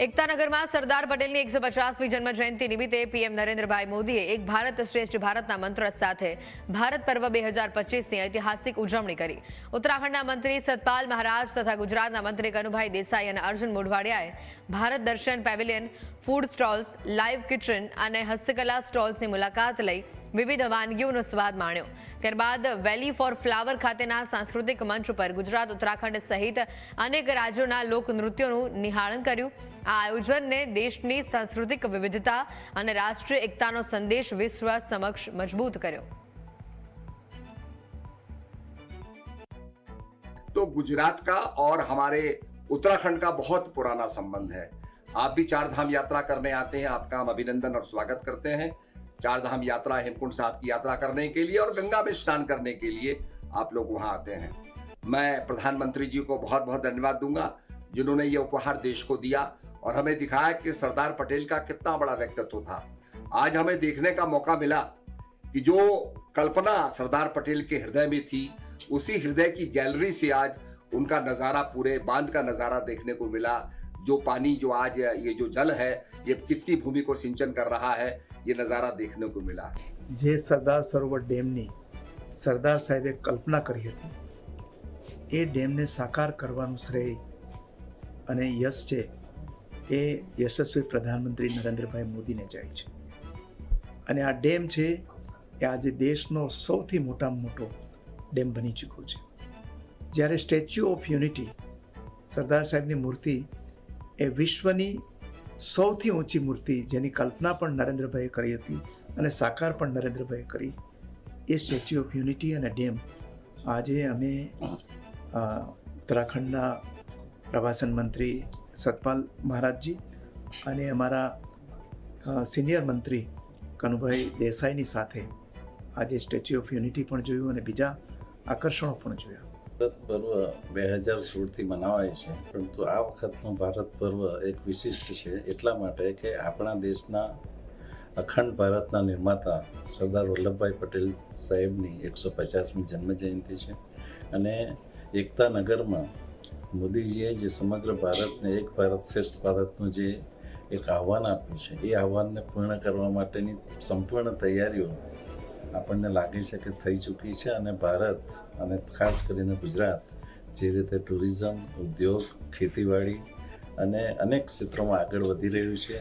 એકતાનગરમાં સરદાર પટેલની એકસો પચાસમી જન્મ જયંતિ નિમિત્તે પીએમ નરેન્દ્રભાઈ મોદીએ એક ભારત શ્રેષ્ઠ ભારતના મંત્ર સાથે ભારત પર્વ બે હજાર પચીસની ઐતિહાસિક ઉજવણી કરી. ઉત્તરાખંડના મંત્રી સતપાલ મહારાજ તથા ગુજરાતના મંત્રી કનુભાઈ દેસાઈ અને Arjun મોઢવાડિયાએ Bharat Darshan pavilion, food stalls live kitchen અને હસ્તકલા સ્ટોલ્સની મુલાકાત લઈ વિવિધ વાનગીઓનો સ્વાદ માણ્યો ત્યારબાદ વેલી ફોર ફ્લાવર ખાતેના સાંસ્કૃતિક મંચ ઉપર ગુજરાત ઉત્તરાખંડ સહિત અનેક રાજ્યોના લોકનૃત્યોનું નિહાળન કર્યું આ આયોજનને દેશની સાંસ્કૃતિક વિવિધતા અને રાષ્ટ્રીય એકતાનો સંદેશ વિશ્વ સમક્ષ મજબૂત કર્યો तो गुजरात का और हमारे उत्तराखंड का बहुत पुराना संबंध है आप भी चार धाम यात्रा करने आते हैं आपका हम अभिनंदन और स्वागत करते हैं चार धाम यात्रा हेमकुंड साहब की यात्रा करने के लिए और गंगा में स्नान करने के लिए आप लोग वहाँ आते हैं। मैं प्रधानमंत्री जी को बहुत बहुत धन्यवाद दूँगा, जिन्होंने ये उपहार देश को दिया और हमें दिखाया कि सरदार पटेल का कितना बड़ा व्यक्तित्व था। आज हमें देखने का मौका मिला कि जो कल्पना सरदार पटेल के हृदय में थी, उसी हृदय की गैलरी से आज उनका नज़ारा पूरे बाँध का नज़ारा देखने को मिला। जो पानी जो आज ये जो जल है ये कितनी भूमि को सिंचन कर रहा है ये नज़ारा देखने को मिला જે સરદાર સરોવર ડેમની સરદાર સાહેબે કલ્પના કરી હતી એ ડેમને સાકાર કરવાનું શ્રેય અને યશ છે એ યશસ્વી પ્રધાનમંત્રી નરેન્દ્રભાઈ મોદીને જાય છે અને આ ડેમ છે એ આજે દેશનો સૌથી મોટામાં મોટો ડેમ બની ચૂક્યો છે જ્યારે સ્ટેચ્યુ ઓફ યુનિટી સરદાર સાહેબની મૂર્તિ એ વિશ્વની સૌથી ઊંચી મૂર્તિ જેની કલ્પના પણ નરેન્દ્રભાઈએ કરી હતી અને સાકાર પણ નરેન્દ્રભાઈએ કરી, એ સ્ટેચ્યુ ઓફ યુનિટી અને ડેમ. આજે અમે ઉત્તરાખંડના પ્રવાસન મંત્રી સતપાલ મહારાજજી અને અમારા સિનિયર મંત્રી કનુભાઈ દેસાઈની સાથે આજે સ્ટેચ્યુ ઓફ યુનિટી પણ જોયું અને બીજા આકર્ષણો પણ જોયા. ભારત પર્વ બે હજાર સોળથી મનાવાય છે. પરંતુ આ વખતનું ભારત પર્વ એક વિશિષ્ટ છે, એટલા માટે કે આપણા દેશના અખંડ ભારતના નિર્માતા સરદાર વલ્લભભાઈ પટેલ સાહેબની એકસો પચાસમી જન્મજયંતિ છે અને એકતા નગરમાં મોદીજીએ જે સમગ્ર ભારતને, એક ભારત શ્રેષ્ઠ ભારતનું જે એક આહ્વાન આપ્યું છે, એ આહ્વાનને પૂર્ણ કરવા માટેની સંપૂર્ણ તૈયારીઓ આપણને લાગે છે કે થઈ ચૂકી છે અને ભારત અને ખાસ કરીને ગુજરાત જે રીતે ટુરિઝમ, ઉદ્યોગ, ખેતીવાડી અને અનેક ક્ષેત્રોમાં આગળ વધી રહ્યું છે.